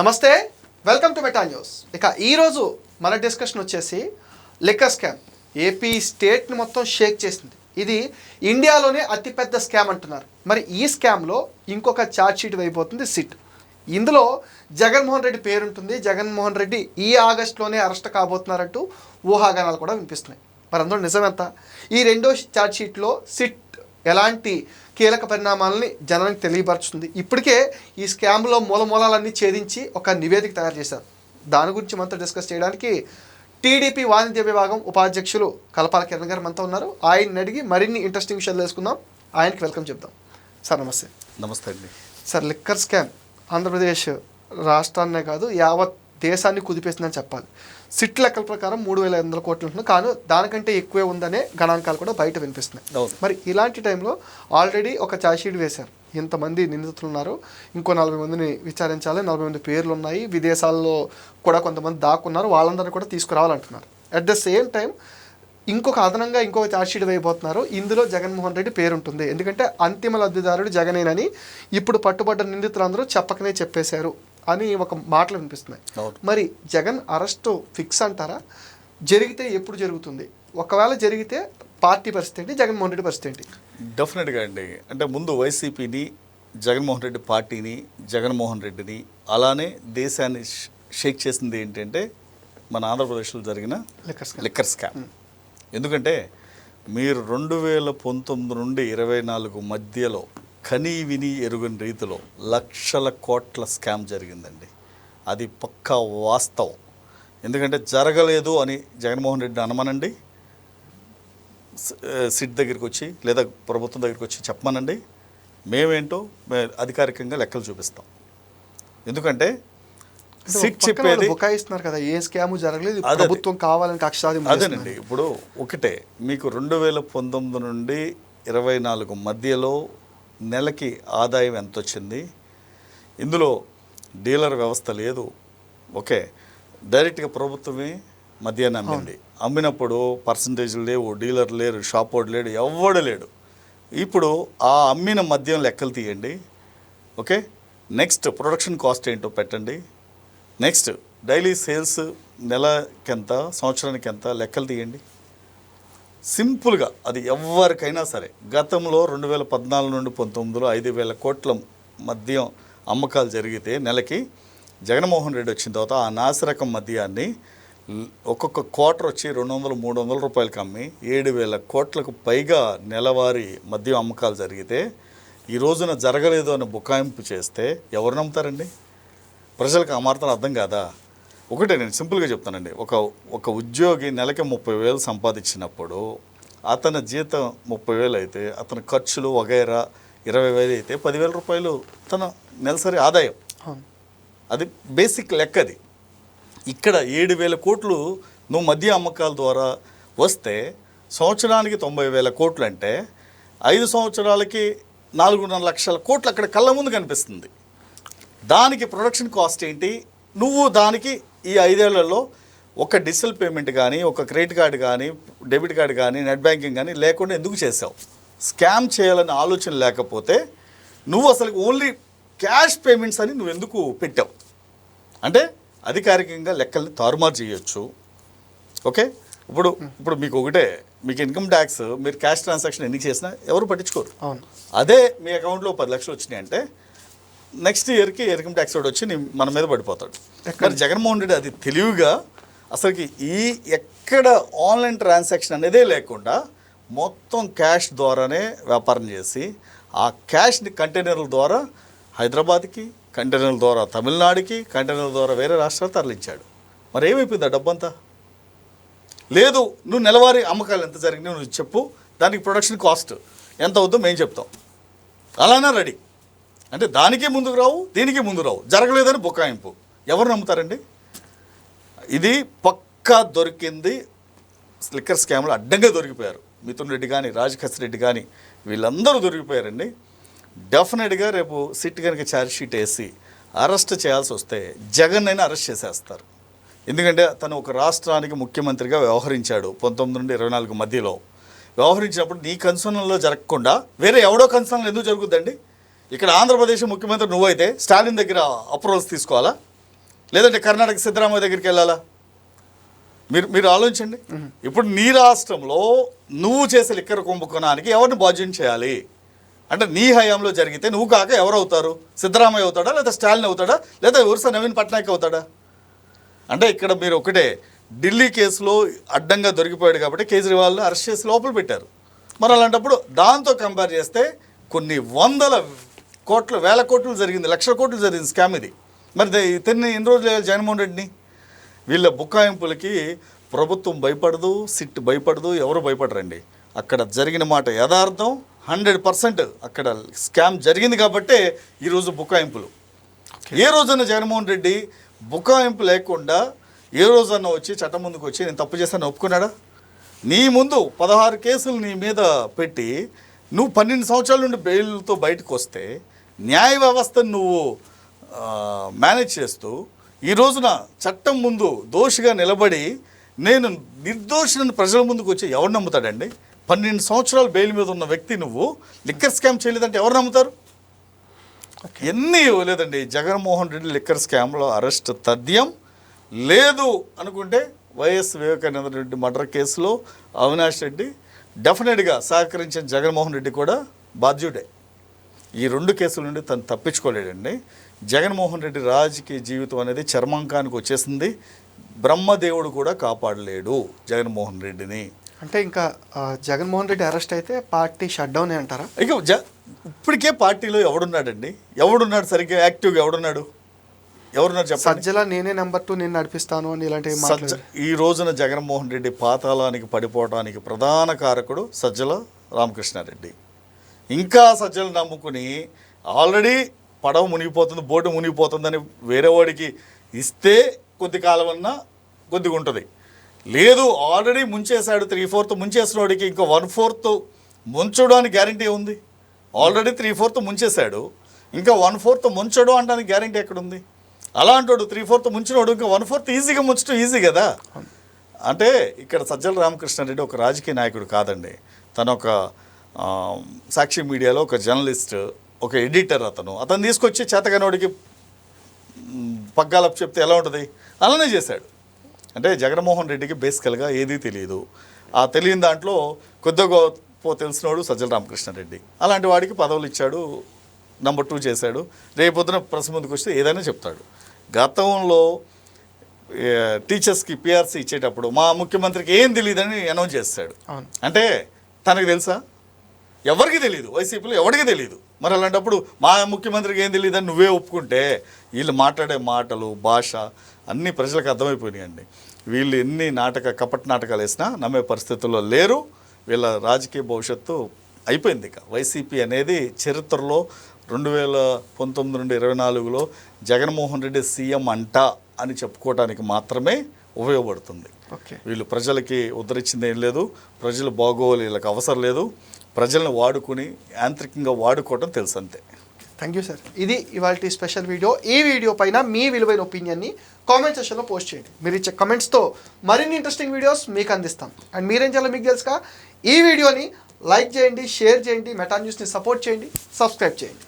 నమస్తే welcome to meta news. ఇక ఈరోజు మన డిస్కషన్ వచ్చేసి లిక్కర్ స్కామ్. ఏపీ స్టేట్ని మొత్తం షేక్ చేసింది. ఇది ఇండియాలోనే అతిపెద్ద స్కామ్ అంటున్నారు. మరి ఈ స్కామ్లో ఇంకొక ఛార్జ్షీట్ అయిపోతుంది సిట్. ఇందులో జగన్మోహన్ రెడ్డి పేరుంటుంది. జగన్మోహన్ రెడ్డి ఈ ఆగస్టులోనే అరెస్ట్ కాబోతున్నారంటూ ఊహాగానాలు కూడా వినిపిస్తున్నాయి. మరి అందులో నిజమెంత? ఈ రెండో ఛార్జ్షీట్లో సిట్ ఎలాంటి కీలక పరిణామాలని జనానికి తెలియపరుచుతుంది ఇప్పటికే ఈ స్కామ్లో మూలమూలాలన్నీ ఛేదించి ఒక నివేదిక తయారు చేశారు. దాని గురించి మనతో డిస్కస్ చేయడానికి టీడీపీ వాణిజ్య విభాగం ఉపాధ్యక్షులు కలపాల కిరణ్ గారు మనతో ఉన్నారు. ఆయన్ని అడిగి మరిన్ని ఇంట్రెస్టింగ్ విషయాలు తెలుసుకుందాం. ఆయనకి వెల్కమ్ చెప్దాం. సార్ నమస్తే. నమస్తే అండి. సార్ లిక్కర్ స్కామ్ ఆంధ్రప్రదేశ్ రాష్ట్రాన్నే కాదు యావత్ దేశాన్ని కుదిపేసిందని చెప్పాలి. సిట్ లెక్కల ప్రకారం మూడు వేల ఐదు వందల కోట్లు ఉంటుంది కానీ దానికంటే ఎక్కువే ఉందనే గణాంకాలు కూడా బయట వినిపిస్తున్నాయి. మరి ఇలాంటి టైంలో ఆల్రెడీ ఒక ఛార్జ్షీట్ వేశారు. ఇంతమంది నిందితులు ఉన్నారు ఇంకో నలభై మందిని విచారించాలి. నలభై మంది పేర్లు ఉన్నాయి. విదేశాల్లో కూడా కొంతమంది దాక్కున్నారు. వాళ్ళందరినీ కూడా తీసుకురావాలంటున్నారు. అట్ ద సేమ్ టైం ఇంకొక అదనంగా ఇంకొక ఛార్జ్షీట్ వేయబోతున్నారు. ఇందులో జగన్మోహన్ రెడ్డి పేరు ఉంటుంది ఎందుకంటే అంతిమ లబ్ధిదారుడు జగనేనని ఇప్పుడు పట్టుబడ్డ నిందితులందరూ చెప్పకనే చెప్పేశారు. అని ఒక మాటలు వినిపిస్తున్నాయి. మరి జగన్ అరెస్ట్ ఫిక్స్ అంటారా? జరిగితే ఎప్పుడు జరుగుతుంది? ఒకవేళ జరిగితే పార్టీ పరిస్థితి ఏంటి? జగన్మోహన్ రెడ్డి పరిస్థితి ఏంటి? డెఫినెట్గా అండి. అంటే ముందు వైసీపీని జగన్మోహన్ రెడ్డి పార్టీని జగన్మోహన్ రెడ్డిని అలానే దేశాన్ని షేక్ చేసింది ఏంటంటే మన ఆంధ్రప్రదేశ్లో జరిగిన లిక్కర్ స్కామ్. లిక్కర్ స్కామ్ ఎందుకంటే మీరు రెండు వేల పంతొమ్మిది నుండి ఇరవై నాలుగు మధ్యలో కనీ విని ఎరుగని రీతిలో లక్షల కోట్ల స్కామ్ జరిగిందండి. అది పక్కా వాస్తవం. ఎందుకంటే జరగలేదు అని జగన్మోహన్ రెడ్డి అనమనండి. సిట్ దగ్గరికి వచ్చి లేదా ప్రభుత్వం దగ్గరికి వచ్చి చెప్పమనండి. మేమేంటో అధికారికంగా లెక్కలు చూపిస్తాం. ఎందుకంటే సిట్ చెప్పేది బుకాయిస్తున్నారు కదా ఏ స్కామ్ జరగలేదు. ప్రభుత్వం కావాలని కక్షాది అదేనండి. ఇప్పుడు ఒకటే మీకు రెండు వేల పంతొమ్మిది నుండి ఇరవై నాలుగు మధ్యలో నెలకి ఆదాయం ఎంత వచ్చింది ఇందులో డీలర్ వ్యవస్థ లేదు. ఓకే. డైరెక్ట్గా ప్రభుత్వమే మద్యాన్ని అమ్మింది. అమ్మినప్పుడు పర్సంటేజ్లు లేవు డీలర్ లేరు షాప్ వాడు లేడు ఎవడు లేడు. ఇప్పుడు ఆ అమ్మిన మద్యం లెక్కలు తీయండి. ఓకే. నెక్స్ట్ ప్రొడక్షన్ కాస్ట్ ఏంటో పెట్టండి. నెక్స్ట్ డైలీ సేల్స్ నెలకెంత సంవత్సరానికి ఎంత లెక్కలు తీయండి. సింపుల్గా అది ఎవరికైనా సరే. గతంలో రెండు వేల పద్నాలుగు నుండి పంతొమ్మిదిలో ఐదు వేల కోట్ల మద్యం అమ్మకాలు జరిగితే నెలకి జగన్మోహన్ రెడ్డి వచ్చిన తర్వాత ఆ నాసిరకం మద్యాన్ని ఒక్కొక్క క్వార్టర్ వచ్చి రెండు వందలు మూడు వందల రూపాయలకి అమ్మి ఏడు వేల కోట్లకు పైగా నెలవారీ మద్యం అమ్మకాలు జరిగితే ఈ రోజున జరగలేదు అని బుకాయింపు చేస్తే ఎవరు నమ్ముతారండి? ప్రజలకు ఆ మాత్రం అర్థం కాదా? ఒకటే నేను సింపుల్గా చెప్తానండి. ఒక ఒక ఉద్యోగి నెలకి ముప్పై వేలు సంపాదించినప్పుడు అతని జీతం ముప్పై వేలు అయితే అతని ఖర్చులు వగైరా ఇరవై వేలు అయితే పదివేల రూపాయలు తన నెలసరి ఆదాయం. అది బేసిక్ లెక్క అది. ఇక్కడ ఏడు వేల కోట్లు నువ్వు మద్య అమ్మకాల ద్వారా వస్తే సంవత్సరానికి తొంభై వేల కోట్లు అంటే ఐదు సంవత్సరాలకి నాలుగున్నర లక్షల కోట్లు అక్కడ కళ్ళ ముందు కనిపిస్తుంది. దానికి ప్రొడక్షన్ కాస్ట్ ఏంటి? నువ్వు దానికి ఈ ఐదేళ్ళలో ఒక డిజిటల్ పేమెంట్ కానీ ఒక క్రెడిట్ కార్డు కానీ డెబిట్ కార్డు కానీ నెట్ బ్యాంకింగ్ కానీ లేకుండా ఎందుకు చేసావు స్కామ్ చేయాలనే ఆలోచన లేకపోతే నువ్వు అసలు ఓన్లీ క్యాష్ పేమెంట్స్ అని నువ్వు ఎందుకు పెట్టావు? అంటే అధికారికంగా లెక్కల్ని తారుమారు చేయొచ్చు. ఓకే? ఇప్పుడు ఇప్పుడు మీకు ఒకటే మీకు ఇన్కమ్ ట్యాక్స్ మీరు క్యాష్ ట్రాన్సాక్షన్ ఎన్ని చేసినా ఎవరు పట్టించుకోరు. అవును. అదే మీ అకౌంట్లో పది లక్షలు వచ్చినాయి అంటే నెక్స్ట్ ఇయర్కి ఇన్కమ్ ట్యాక్స్ వాడు వచ్చి మన మీద పడిపోతాడు. మరి జగన్మోహన్ రెడ్డి అది తెలివిగా అసలుకి ఈ ఎక్కడ ఆన్లైన్ ట్రాన్సాక్షన్ అనేదే లేకుండా మొత్తం క్యాష్ ద్వారానే వ్యాపారం చేసి ఆ క్యాష్ని కంటైనర్ల ద్వారా హైదరాబాద్కి కంటైనర్ల ద్వారా తమిళనాడుకి కంటైనర్ల ద్వారా వేరే రాష్ట్రాలు తరలించాడు. మరి ఏమైపోయింది ఆ డబ్బంతా? లేదు నువ్వు నెలవారీ అమ్మకాలు ఎంత జరిగినాయి నువ్వు చెప్పు దానికి ప్రొడక్షన్ కాస్ట్ ఎంత అవుద్దో మేము చెప్తాం. అలానే రెడీ. అంటే దానికే ముందుకు రావు దీనికి ముందు రావు. జరగలేదని బుకాయింపు ఎవరు నమ్ముతారండి? ఇది పక్కా దొరికింది స్లిక్కర్ స్కామ్లో అడ్డంగా దొరికిపోయారు. మిథున్ రెడ్డి కానీ రాజఖస్ రెడ్డి కానీ వీళ్ళందరూ దొరికిపోయారండి. డెఫినెట్గా రేపు సిట్ కనుక ఛార్జ్షీట్ వేసి అరెస్ట్ చేయాల్సి వస్తే జగన్ అయినా అరెస్ట్ చేసేస్తారు. ఎందుకంటే తను ఒక రాష్ట్రానికి ముఖ్యమంత్రిగా వ్యవహరించాడు పంతొమ్మిది నుండి ఇరవై నాలుగు మధ్యలో. వ్యవహరించినప్పుడు నీ కన్సర్న్లో జరగకుండా వేరే ఎవడో కన్సర్న్లు ఎందుకు జరుగుద్దండి? ఇక్కడ ఆంధ్రప్రదేశ్ ముఖ్యమంత్రి నువ్వైతే స్టాలిన్ దగ్గర అప్రూవల్స్ తీసుకోవాలా? లేదంటే కర్ణాటక సిద్ధరామయ్య దగ్గరికి వెళ్ళాలా? మీరు మీరు ఆలోచించండి. ఇప్పుడు నీ రాష్ట్రంలో నువ్వు చేసే లిక్కర కుంభకోణానికి ఎవరిని బాధ్యం చేయాలి? అంటే నీ హయాంలో జరిగితే నువ్వు కాక ఎవరు అవుతారు సిద్ధరామయ్య అవుతాడా లేదా స్టాలిన్ అవుతాడా లేదా ఉరుస నవీన్ పట్నాయక్ అవుతాడా? అంటే ఇక్కడ మీరు ఒకటే ఢిల్లీ కేసులో అడ్డంగా దొరికిపోయాడు కాబట్టి కేజ్రీవాల్ని అరెస్ట్ చేసి లోపల పెట్టారు. మరి అలాంటప్పుడు దాంతో కంపేర్ చేస్తే కొన్ని వందల కోట్ల వేల కోట్లు జరిగింది లక్షల కోట్లు జరిగింది స్కామ్ ఇది. మరి ఇతన్ని ఎన్ని రోజులు వేయాలి జగన్మోహన్ రెడ్డిని? వీళ్ళ బుకాయింపులకి ప్రభుత్వం భయపడదు సిట్ భయపడదు ఎవరు భయపడరండి? అక్కడ జరిగిన మాట యథార్థం హండ్రెడ్ పర్సెంట్ అక్కడ స్కామ్ జరిగింది కాబట్టే ఈరోజు బుకాయింపులు. ఏ రోజున జగన్మోహన్ రెడ్డి బుకాయింపు లేకుండా ఏ రోజన్నా వచ్చి చట్టం ముందుకు వచ్చి నేను తప్పు చేశాను ఒప్పుకున్నాడా? నీ ముందు పదహారు కేసులు నీ మీద పెట్టి నువ్వు పన్నెండు సంవత్సరాల నుండి బెయిల్తో బయటకు వస్తే న్యాయ వ్యవస్థను నువ్వు మేనేజ్ చేస్తూ ఈ రోజున చట్టం ముందు దోషిగా నిలబడి నేను నిర్దోషిని ప్రజల ముందుకు వచ్చి ఎవరు నమ్ముతాడండి? పన్నెండు సంవత్సరాలు బెయిల్ మీద ఉన్న వ్యక్తి నువ్వు లిక్కర్ స్కామ్ చేయలేదంటే ఎవరు నమ్ముతారు? ఎన్ని ఇవ్వలేదండి జగన్మోహన్ రెడ్డి లిక్కర్ స్కామ్లో అరెస్ట్ తథ్యం లేదు అనుకుంటే వైఎస్ వివేకానంద రెడ్డి మర్డర్ కేసులో అవినాష్ రెడ్డి డెఫినెట్గా సహకరించిన జగన్మోహన్ రెడ్డి కూడా బాధ్యుడే. ఈ రెండు కేసుల నుండి తను తప్పించుకోలేడండి. జగన్మోహన్ రెడ్డి రాజకీయ జీవితం అనేది చర్మాంకానికి వచ్చేసింది. బ్రహ్మదేవుడు కూడా కాపాడలేడు జగన్మోహన్ రెడ్డిని. అంటే ఇంకా జగన్మోహన్ రెడ్డి అరెస్ట్ అయితే పార్టీ షట్ డౌన్ అంటారా? ఇక జ ఇప్పటికే పార్టీలో ఎవడున్నాడండి? ఎవడున్నాడు సరిగ్గా? యాక్టివ్గా ఎవడున్నాడు? ఎవరున్నారు చెప్పండి? సజ్జల నేనే నెంబర్ టూ నేను నడిపిస్తాను అని సజ్జ మాట్లాడారు. ఈ రోజున జగన్మోహన్ రెడ్డి పాతాళానికి పడిపోవడానికి ప్రధాన కారకుడు సజ్జల రామకృష్ణారెడ్డి. ఇంకా సజ్జలు నమ్ముకుని ఆల్రెడీ పడవ మునిగిపోతుంది బోటు మునిగిపోతుందని వేరే వాడికి ఇస్తే కొద్ది కాలం అన్నా కొద్దిగా ఉంటుంది. లేదు ఆల్రెడీ ముంచేశాడు త్రీ ఫోర్త్ ముంచేసిన వాడికి ఇంకో వన్ ఫోర్త్ ముంచడానికి గ్యారంటీ ఉంది. ఆల్రెడీ త్రీ ఫోర్త్ ముంచేశాడు ఇంకా వన్ ఫోర్త్ ముంచడం అంటానికి గ్యారంటీ ఎక్కడుంది? అలాంటోడు త్రీ ఫోర్త్ ముంచినోడు ఇంకా వన్ ఫోర్త్ ఈజీగా ముంచడం ఈజీ కదా? అంటే ఇక్కడ సజ్జల రామకృష్ణారెడ్డి ఒక రాజకీయ నాయకుడు కాదండి. తన ఒక సాక్షి మీడియాలో ఒక జర్నలిస్ట్ ఒక ఎడిటర్ అతను. అతను తీసుకొచ్చి చేతగానోడికి పగ్గాలపు చెప్తే ఎలా ఉంటుంది? అలానే చేశాడు. అంటే జగన్మోహన్ రెడ్డికి బేసికల్గా ఏదీ తెలియదు. ఆ తెలియని దాంట్లో కొద్దిగా తెలిసినోడు సజ్జల రామకృష్ణారెడ్డి అలాంటి వాడికి పదవులు ఇచ్చాడు నంబర్ టూ చేశాడు. రేపొద్దున ప్రెస్ ముందుకు వస్తే ఏదైనా చెప్తాడు. గతంలో టీచర్స్కి పిఆర్సీ ఇచ్చేటప్పుడు మా ముఖ్యమంత్రికి ఏం తెలియదని అనౌన్స్ చేస్తాడు. అంటే తనకు తెలుసా? ఎవరికి తెలియదు వైసీపీలో ఎవరికి తెలియదు మరి అలాంటప్పుడు మా ముఖ్యమంత్రికి ఏం తెలియదని నువ్వే ఒప్పుకుంటే వీళ్ళు మాట్లాడే మాటలు భాష అన్నీ ప్రజలకు అర్థమైపోయినాయండి వీళ్ళు ఎన్ని నాటక కపట నాటకాలు వేసినా నమ్మే పరిస్థితుల్లో లేరు. వీళ్ళ రాజకీయ భవిష్యత్తు అయిపోయింది ఇక. వైసీపీ అనేది చరిత్రలో రెండు వేల పంతొమ్మిది నుండి ఇరవై నాలుగులో జగన్మోహన్ రెడ్డి సీఎం అంట అని చెప్పుకోవడానికి మాత్రమే ఉపయోగపడుతుంది. ఓకే. వీళ్ళు ప్రజలకి ఉద్ధరించింది ఏం లేదు. ప్రజలు బాగోవాలి వీళ్ళకి అవసరం లేదు. ప్రజలను వాడుకుని యాంత్రికంగా వాడుకోవటం తెలుసు అంతే. థ్యాంక్ యూ సార్ ఇది ఇవాళ స్పెషల్ వీడియో. ఈ వీడియో పైన మీ విలువైన ఒపీనియన్ని కామెంట్ సెషన్లో పోస్ట్ చేయండి. మీరు ఇచ్చే కమెంట్స్తో మరిన్ని ఇంట్రెస్టింగ్ వీడియోస్ మీకు అందిస్తాం. అండ్ మీరేం చేయాలో మీకు తెలుసుగా? ఈ వీడియోని లైక్ చేయండి షేర్ చేయండి మెటా న్యూస్ని సపోర్ట్ చేయండి సబ్స్క్రైబ్ చేయండి.